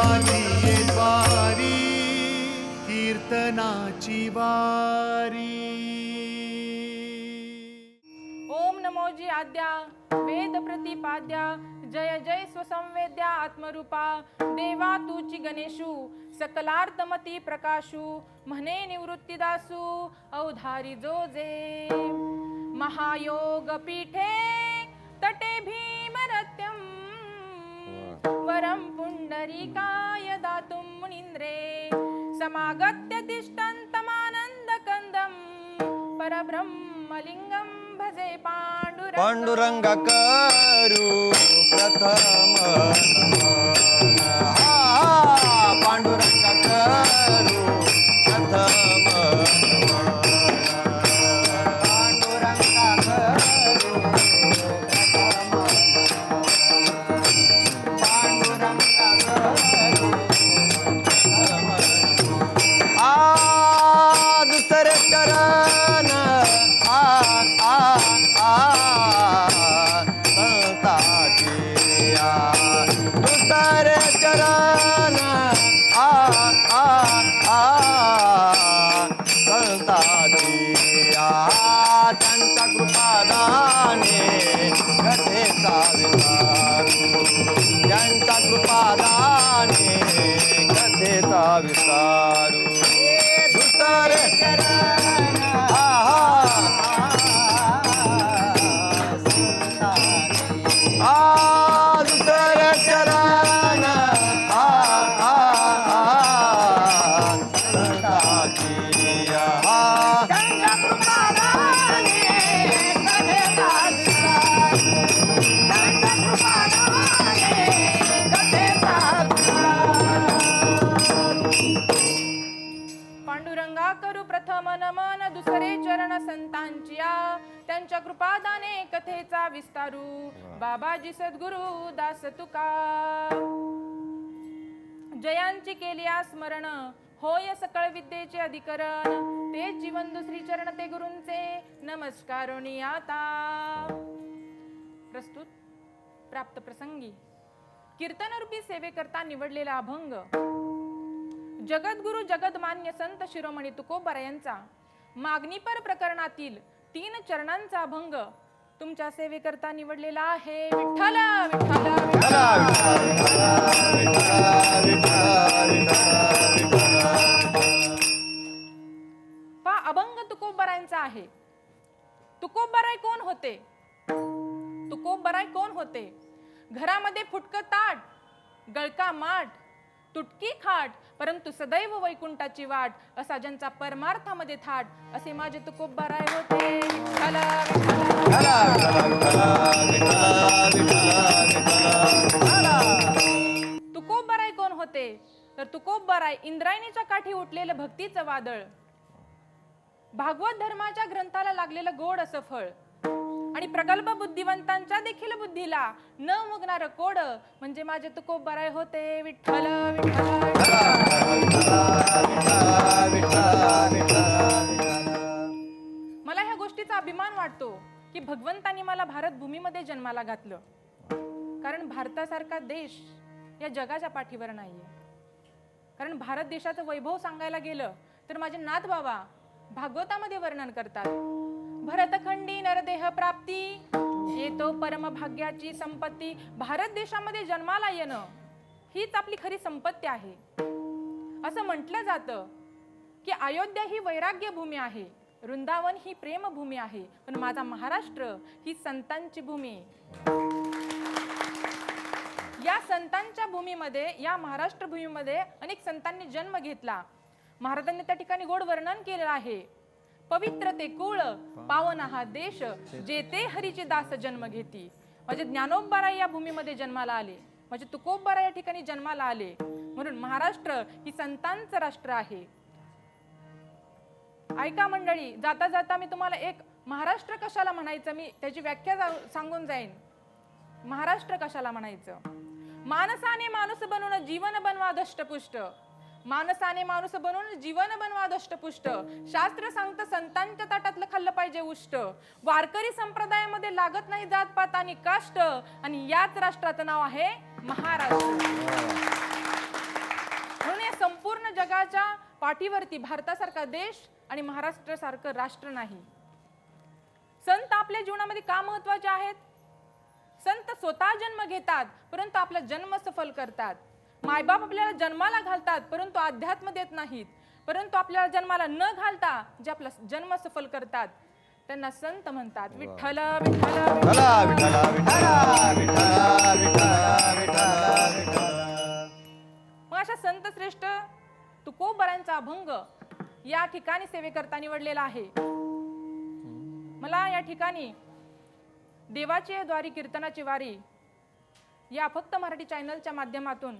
विठोबाची द्वारी कीर्तनाची वारी। ओम नमोजी आद्या वेद प्रतिपाद्या जय जय स्वसंवेद्या आत्मरूपा। देवा तूची गणेशू सकलार्थमती प्रकाशू म्हणे निवृत्तीदासू अवधारी जो जे महायोग पीठे तटे भीमरत्यम वरं पुण्डरीकाय दातुं मुनीन्द्रे। समागत्य तिष्ठन्तमानन्दकन्दं। परब्रह्मलिङ्गं भजे पाण्डुर पाण्डुरङ्गकरु प्रथम नमन. त्यांच्या कृपादाने कथेचा विस्तारू. बाबाजी सद्गुरु दास तुका. जयांची केली स्मरण होय सकळ विद्येचे अधिकरण. ते जीवन दुसरी चरण ते गुरूंचे. नमस्कारोनी आता प्रस्तुत प्राप्त प्रसंगी. कीर्तनरूपी सेवेकरता निवडलेला अभंग. जगद्गुरु जगदमान्य संत शिरोमणी तुकोबर यांचा. मागणीपर प्रकरणातील तीन चरणांचा अभंग तुमच्या सेवेकरता निवडलेला आहे. विठ्ठल विठ्ठल पा अभंग तुकोबरायांचा आहे. तुकोबराय कोण होते? तुकोबराय कोण होते? घरामध्ये फुटक ताट गळका माठ तुटकी खाट परंतु सदैव वैकुंठाची वाट असा ज्यांचा परमार्थामध्ये थाट असे माझे तुकोबराय होते. विठ्ठल, विठ्ठल. कोण होते? तर तुकोबराय इंद्रायणीच्या काठी उठलेलं भक्तीचं वादळ. भागवत धर्माच्या ग्रंथाला लागलेलं गोड असं फळ. आणि प्रगल्भ बुद्धिवंतांच्या देखील बुद्धीला न मुगणार कोड. म्हणजे माझे तुकोबराय होते. विठ्ठल मला ह्या गोष्टीचा अभिमान वाटतो की भगवंतांनी मला भारत भूमीमध्ये जन्माला घातलं. कारण भारतासारखा देश या जगाच्या पाठीवर नाहीये. कारण भारत देशाचं वैभव सांगायला गेलं तर माझे नाथ बाबा भागवतामध्ये वर्णन करतात. भरतखंडी नरदेह प्राप्ती. येतो परमभाग्याची संपत्ती भारत देशामध्ये जन्माला येणं हीच आपली खरी संपत्ती आहे. असं म्हटलं जातं की अयोध्या ही वैराग्य भूमी आहे वृंदावन ही प्रेमभूमी आहे पण माझा महाराष्ट्र ही संतांची भूमी. या संतांच्या भूमीमध्ये या महाराष्ट्र भूमीमध्ये अनेक संतांनी जन्म घेतला. महाराजांनी त्या ठिकाणी गोड वर्णन केलेलं आहे. पवित्र ते कुळ पावन हा देश जेते हरीचे दास जन्म घेती. म्हणजे ज्ञानोबाराय या भूमीमध्ये जन्माला आले. म्हणजे तुकोबारा या ठिकाणी जन्माला आले. म्हणून महाराष्ट्र ही संतांचं राष्ट्र आहे. ऐका मंडळी जाता जाता मी तुम्हाला एक महाराष्ट्र कशाला म्हणायचं मी त्याची व्याख्या सांगून जाईन. महाराष्ट्र कशाला म्हणायचं? माणसाने माणूस बनवून जीवन बनवा दष्टपुष्ट. माणसाने माणूस बनून जीवन बनवा दष्टपुष्ट. शास्त्र सांगतं संतांच्या ताटातलं खाल्लं पाहिजे उष्ट. वारकरी संप्रदायामध्ये लागत नाही जात पात आणि काष्ट. आणि याच राष्ट्राचं नाव आहे महाराष्ट्र. संपूर्ण जगाच्या पाठीवरती भारतासारखा देश आणि महाराष्ट्रासारखं राष्ट्र नाही. संत आपल्या जीवनामध्ये का महत्त्वाचे आहेत? संत स्वतः जन्म घेतात परंतु आपला जन्म सफल करतात. मायबाप आपल्याला जन्माला घालतात परंतु अध्यात्म देत नाहीत. परंतु आपल्याला जन्माला न घालता जे आपला जन्म सफल करतात त्यांना संत म्हणतात. विठ्ठल मग अशा संत श्रेष्ठ तुकोबरांचा अभंग या ठिकाणी सेवेकरता निवडलेला आहे. मला या ठिकाणी देवाची द्वारी कीर्तनाची वारी या फक्त मराठी चॅनलच्या माध्यमातून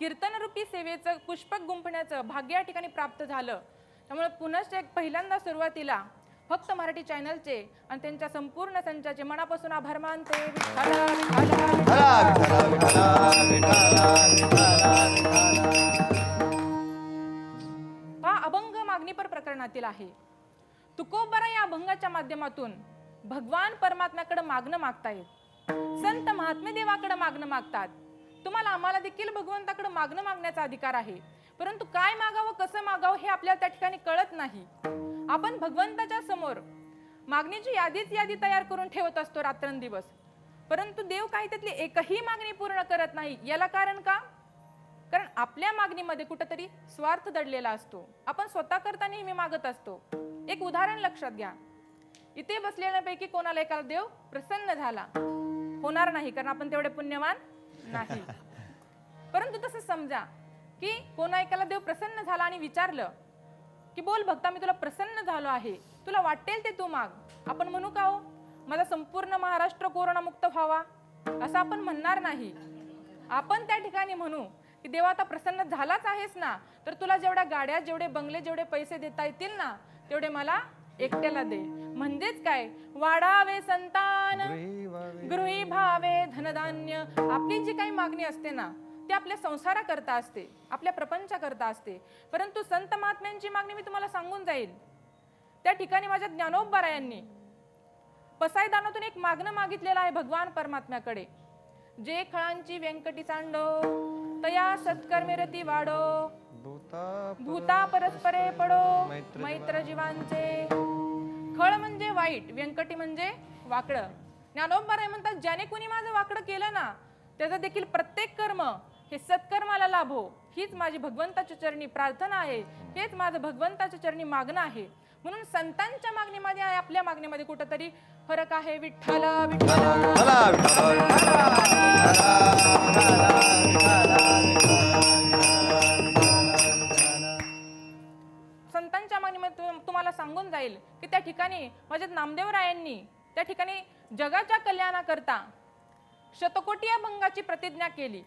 कीर्तनरूपी सेवेचं पुष्पक गुंफण्याचं भाग्य या ठिकाणी प्राप्त झालं. त्यामुळे पुनश्च एक पहिल्यांदा सुरुवातीला फक्त मराठी चॅनलचे आणि त्यांच्या संपूर्ण संचाचे मनापासून आभार मानते. हा अभंग मागणीपर प्रकरणातील आहे. तुकोबरा या अभंगाच्या माध्यमातून भगवान परमात्म्याकडे मागणं मागतायत. संत महात्मे देवाकडे मागणं मागतात. तुम्हाला आम्हाला देखील भगवंताकडे मागणं मागण्याचा अधिकार आहे. परंतु काय मागावं कसं मागावं हे आपल्याला त्या ठिकाणी कळत नाही. आपण भगवंताच्या समोर मागणीची यादीच यादी तयार करून ठेवत असतो रात्रंदिवस. परंतु देव काही त्यातली एकही मागणी पूर्ण करत नाही. याला कारण का? कारण आपल्या मागणीमध्ये कुठंतरी स्वार्थ दडलेला असतो. आपण स्वतः करता नेहमी मागत असतो. एक उदाहरण लक्षात घ्या. इथे बसलेल्यापैकी कोणाला एकाला देव प्रसन्न झाला? होणार नाही कारण आपण तेवढे पुण्यवान नाही. परंतु तसं समजा की कोणा एकाला देव प्रसन्न झाला आणि विचारलं की बोल भक्ता मी तुला प्रसन्न झालो आहे. तुला वाटेल ते तू माग. आपण म्हणू का हो? माझा संपूर्ण महाराष्ट्र कोरोनामुक्त व्हावा असं आपण म्हणणार नाही. आपण त्या ठिकाणी म्हणू की देवा आता प्रसन्न झालाच आहेस ना तर तुला जेवढ्या गाड्या जेवढे बंगले जेवढे पैसे देता येतील ना तेवढे मला एकट्याला दे. म्हणजेच काय? वाढावे संतान गृही भावे धनधान्य. आपली जी काही मागणी असते ना ती आपल्या संसाराकरता असते आपल्या प्रपंचाकरता असते. परंतु संत महात्म्यांची मागणी मी तुम्हाला सांगून जाईल. त्या ठिकाणी माझ्या ज्ञानोबरायांनी पसायदानातून एक मागणं मागितलेलं आहे भगवान परमात्म्याकडे. जे खळांची व्यंकटी सांडो तया सत्कर्मे रती वाढो. भूता परस्परे पडो. मैत्र जीवांचे खळ म्हणजे वाईट व्यंकटी म्हणजे वाकडं ज्ञानोबराय म्हणतात ज्याने कुणी माझं वाकडं केलं ना त्याचं देखील प्रत्येक कर्म हे सत्कर्माला लाभो हीच माझी भगवंताच्या चरणी प्रार्थना आहे हेच माझं भगवंताच्या चरणी मागणं आहे म्हणून संतांच्या मागणीमध्ये आणि आपल्या मागणीमध्ये कुठंतरी फरक आहे विठ्ठल विठ्ठल सांगून जाईल की त्या ठिकाणी माझ्या नामदेवरायांनी त्या ठिकाणी जगाच्या कल्याणाकरता शतकोटी अभंगाची प्रतिज्ञा केली.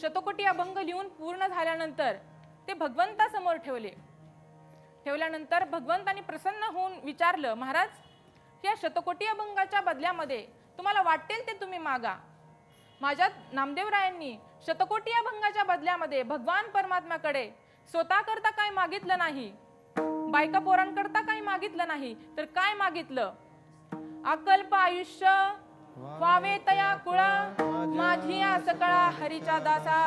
शतकोटी अभंग लिहून पूर्ण झाल्यानंतर ते भगवंतासमोर ठेवले. ठेवल्यानंतर भगवंतानी प्रसन्न होऊन विचारलं महाराज या शतकोटी अभंगाच्या बदल्यामध्ये तुम्हाला वाटेल ते तुम्ही मागा. माझ्या नामदेवरायांनी शतकोटी अभंगाच्या बदल्यामध्ये भगवान परमात्म्याकडे स्वतः करता काय मागितलं नाही. बायका पोरांकरता काही मागितलं नाही तर काय मागितलं? अकल्प आयुष्य व्हावे तया कुळा माझी सकळा हरीच्या दासा.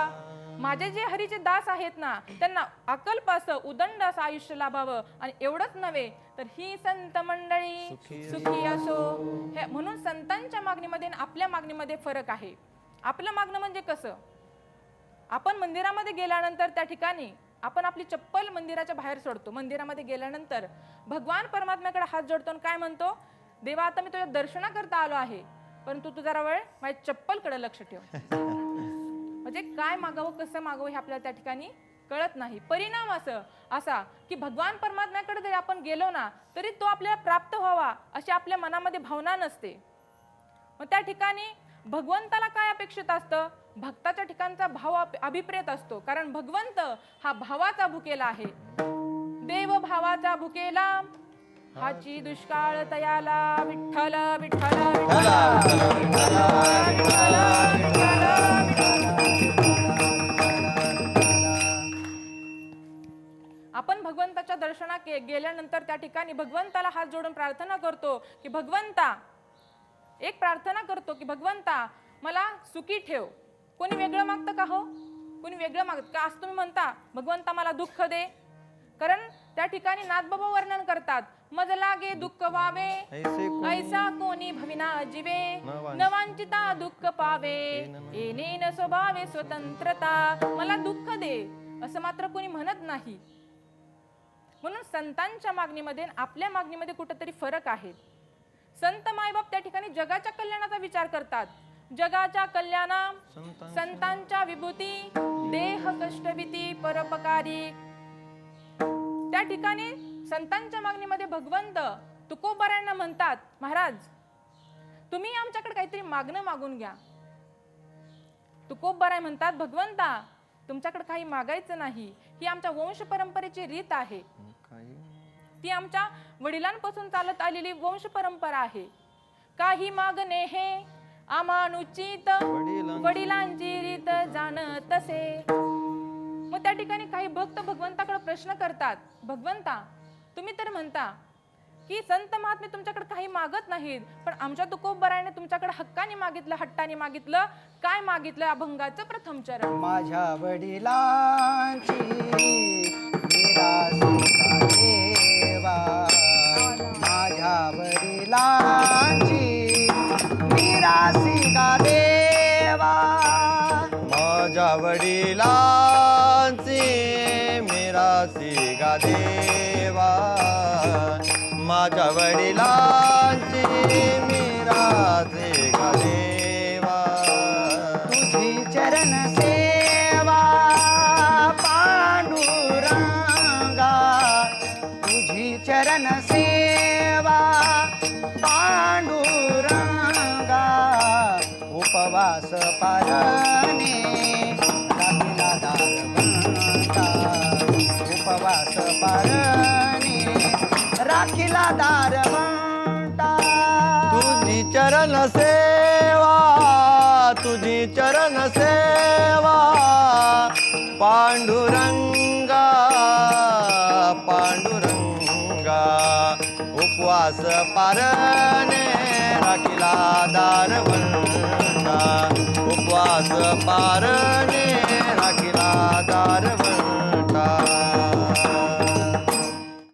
माझे जे हरीचे दास आहेत ना त्यांना अकल्प असं उदंड असं आयुष्य लाभावं आणि एवढंच नव्हे तर ही संत मंडळी सुखी असो. हे म्हणून संतांच्या मागणीमध्ये आणि आपल्या मागणीमध्ये फरक आहे. आपलं मागणं म्हणजे कसं? आपण मंदिरामध्ये गेल्यानंतर त्या ठिकाणी आपण आपली चप्पल मंदिराच्या बाहेर सोडतो. मंदिरामध्ये गेल्यानंतर भगवान परमात्म्याकडे हात जोडतो आणि काय म्हणतो? देवा आता मी तुझ्या दर्शनाकरता आलो आहे परंतु तू जरा वेळ माझ्या चप्पलकडे लक्ष ठेव. म्हणजे काय मागावं कसं मागावं हे आपल्याला त्या ठिकाणी कळत नाही. परिणाम असं असा की भगवान परमात्म्याकडे जरी आपण गेलो ना तरी तो आपल्याला प्राप्त व्हावा अशी आपल्या मनामध्ये भावना नसते. मग त्या ठिकाणी भगवंताला काय अपेक्षित असतं? भक्ताच्या ठिकाणचा भाव अभिप्रेत असतो. कारण भगवंत हा भावाचा भुकेला आहे. देव भावाचा भुकेला. हाची दुष्काळ तयाला विठ्ठल विठ्ठल आपण भगवंताच्या दर्शना गेल्यानंतर त्या ठिकाणी भगवंताला हात जोडून प्रार्थना करतो की भगवंता एक प्रार्थना करतो की भगवंता मला सुखी ठेव. कोणी वेगळं मागतं का हो? कोणी वेगळं मागत? का असं तुम्ही म्हणता भगवंता मला दुःख दे. कारण त्या ठिकाणी नाथबाबा वर्णन करतात मज लागे दुःख वावे ऐसे कोणी भविना जीवे नवांच- नवांचिता दुःख पावे येणेन स्वभावे स्वतंत्रता मला दुःख दे. असं मात्र कोणी म्हणत नाही. म्हणून संतांच्या मागणीमध्ये आपल्या मागणीमध्ये कुठंतरी फरक आहे. संत मायबाप त्या ठिकाणी जगाच्या कल्याणाचा विचार करतात. जगाच्या कल्याणा संतांच्या- विभूती देह कष्टभीती परोपकारी. त्या ठिकाणी संतांच्या मागणीमध्ये भगवंत तुकोबारांना म्हणतात महाराज तुम्ही आमच्याकडे काहीतरी मागणं मागून घ्या. तुकोबाराय म्हणतात भगवंता तुमच्याकडे काही मागायचं नाही. ही आमच्या वंश परंपरेची रीत आहे. ती आमच्या वडिलांपासून चालत आलेली वंश परंपरा आहे. काही मागणे हे अमानुचित वडिलांची- वडिलांची रीत जाण तसे मग त्या ठिकाणी काही भक्त भगवंताकडे प्रश्न करतात. भगवंता तुम्ही तर म्हणता की संत महात्मे तुमच्याकडे काही मागत नाहीत पण आमच्या तुकोबराने तुमच्याकडे हक्काने मागितलं हट्टाने मागितलं काय मागितलं? अभंगाचं प्रथम चरण. माझ्या वडिलांची वडिलांची निराशिका देवा? माझ्या वडिलांची मेरासी का देवा? माझ्या वडिलांची मेराचे का देवा? तुझी चरण सेवा पांडुरंगा तुझी चरण सेवा पारणी राखिला राखीला दारवंता उपवास पारणे राखीला दारवंता तुझी चरण सेवा तुझी चरण सेवा पांडुरंगा पांडुरंगा उपवास पारणे राखीला दारवंता उपवास पारणे